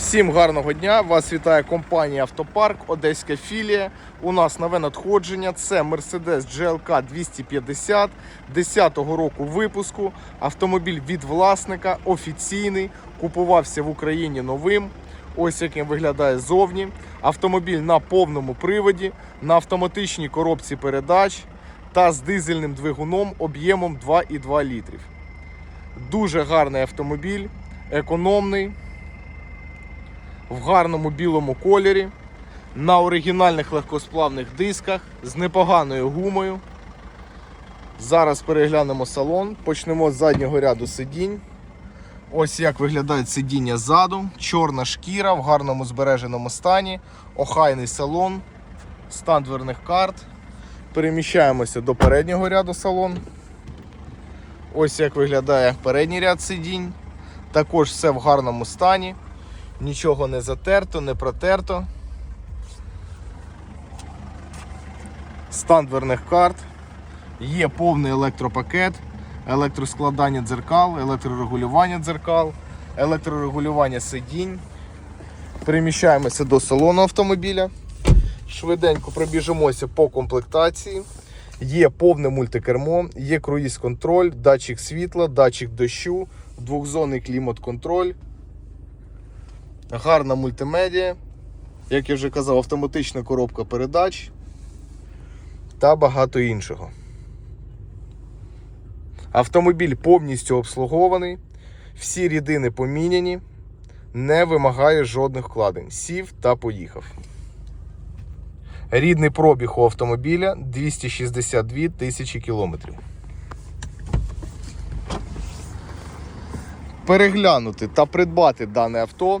Всім гарного дня! Вас вітає компанія Автопарк, Одеська філія. У нас нове надходження. Це Mercedes GLK 250 10-го року випуску. Автомобіль від власника, офіційний. Купувався в Україні новим. Ось яким виглядає зовні. Автомобіль на повному приводі, на автоматичній коробці передач та з дизельним двигуном об'ємом 2,2 літрів. Дуже гарний автомобіль, економний в гарному білому кольорі, на оригінальних легкосплавних дисках з непоганою гумою. Зараз переглянемо салон. Почнемо з заднього ряду сидінь. Ось як виглядають сидіння ззаду. Чорна шкіра в гарному збереженому стані, охайний салон, стан дверних карт. Переміщаємося до переднього ряду салон. Ось як виглядає передній ряд сидінь. Також все в гарному стані. Нічого не затерто, не протерто. Стан дверних карт. Є повний електропакет, електроскладання дзеркал, електрорегулювання дзеркал, електрорегулювання сидінь. Переміщаємося до салону автомобіля. Швиденько пробіжимося по комплектації. Є повне мультикермо, є круїз-контроль, датчик світла, датчик дощу, двохзонний клімат-контроль. Гарна мультимедіа, як я вже казав, автоматична коробка передач та багато іншого. Автомобіль повністю обслугований, всі рідини поміняні, не вимагає жодних вкладень. Сів та поїхав. Рідний пробіг у автомобіля 262 тисячі кілометрів. Переглянути та придбати дане авто